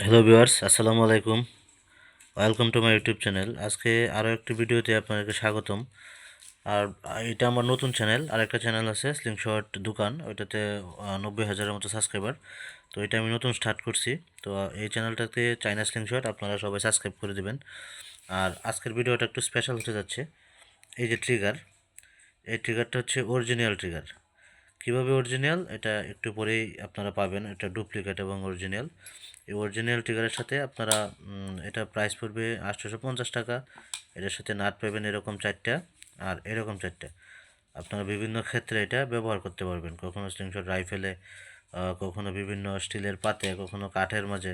Hello viewers, আসসালামু আলাইকুম। Welcome to my YouTube channel. আজকে আরও একটি ভিডিওতে আপনাদেরকে স্বাগতম। আর এটা আমার নতুন চ্যানেল, আরেকটা চ্যানেল আছে স্লিংশট দোকান। ওইটাতে নব্বই হাজারের মতো সাবস্ক্রাইবার তো এটা আমি নতুন স্টার্ট করছি। তো এই চ্যানেলটাতে চাইনা স্লিংশট আপনারা সবাই সাবস্ক্রাইব করে দিবেন। আর আজকের ভিডিওটা একটু স্পেশাল হতে যাচ্ছে। এই যে ট্রিগার এই ট্রিগারটা হচ্ছে অরিজিনাল ট্রিগার কীভাবে অরিজিনাল এটা একটু পরেই আপনারা পাবেন। এটা ডুপ্লিকেট এবং অরিজিনাল এই অরিজিনাল ট্রিগারের সাথে আপনারা এটা প্রাইস পড়বে আটশোশো পঞ্চাশ টাকা। এটার সাথে নাট পাবেন এরকম চারটা আর এরকম চারটা। আপনারা বিভিন্ন ক্ষেত্রে এটা ব্যবহার করতে পারবেন। কখনো স্লিংশট রাইফেলে কখনো বিভিন্ন স্টিলের পাতে, কখনো কাঠের মাঝে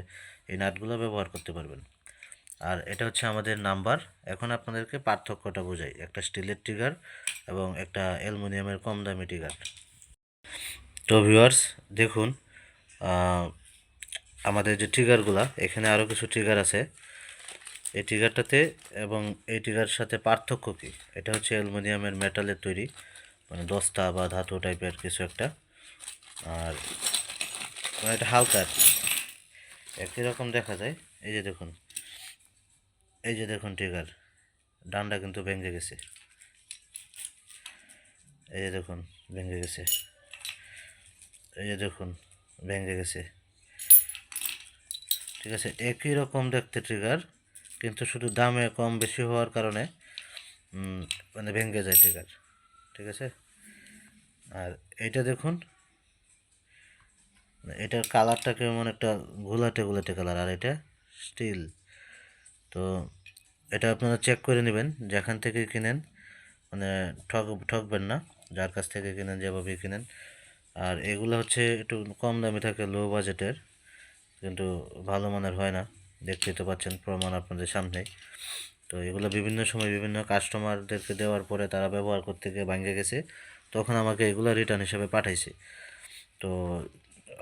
এই নাটগুলো ব্যবহার করতে পারবেন। আর এটা হচ্ছে আমাদের নাম্বার এখন আপনাদেরকে পার্থক্যটা বোঝাই। একটা স্টিলের ট্রিগার এবং একটা অ্যালুমিনিয়ামের কম দামি ট্রিগার তো ভিউয়ার্স, দেখুন আমাদের যে ট্রিগারগুলা এখানে আরও কিছু ট্রিগার আছে। এই ট্রিগারটাতে এবং এই ট্রিগার সাথে পার্থক্য কী? এটা হচ্ছে অ্যালুমিনিয়ামের মেটালের তৈরি মানে দস্তা বা ধাতু টাইপের কিছু একটা। আর মানে এটা হালকা। একই রকম দেখা যায়। এই যে দেখুন, এই যে দেখুন ট্রিগার ডান্ডা কিন্তু ভেঙে গেছে। এই যে দেখুন, ভেঙে গেছে। এই যে দেখুন, ভেঙে গেছে। ঠিক আছে, একই রকম দেখতে ট্রিগার কিন্তু শুধু দামে কম বেশি হওয়ার কারণে মানে ভেঙে যায় ট্রিগার ঠিক আছে? আর এইটা দেখুন, এটার কালারটা কেমন একটা ঘোলাটে ঘোলাটে কালার আর এটা স্টিল তো এটা আপনারা চেক করে নেবেন, যেখান থেকে কিনেন মানে ঠক ঠকবেন না, যার কাছ থেকে কিনেন যেভাবে কিনেন। আর এগুলো হচ্ছে একটু কম দামি থাকে লো বাজেটের কিন্তু ভালো মানের হয় না। দেখতেই তো পাচ্ছেন প্রমাণ আপনাদের সামনে তো এগুলো বিভিন্ন সময় বিভিন্ন কাস্টমারদেরকে দেওয়ার পরে তারা ব্যবহার করতে গিয়ে ভাঙে গেছে, তখন আমাকে এগুলো রিটার্ন হিসেবে পাঠাইছে। তো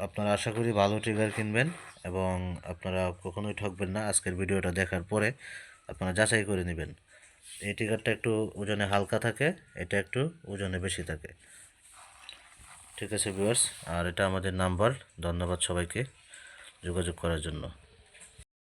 আপনারা আশা করি ভালো ট্রিগার কিনবেন এবং আপনারা কখনোই ঠকবেন না আজকের ভিডিওটা দেখার পরে আপনারা যাচাই করে নেবেন। এই ট্রিগারটা একটু ওজনে হালকা থাকে, এটা একটু ওজনে বেশি থাকে। ঠিক আছে ভিউয়ার্স আর এটা আমাদের নাম্বার ধন্যবাদ সবাইকে যোগাযোগ করার জন্য।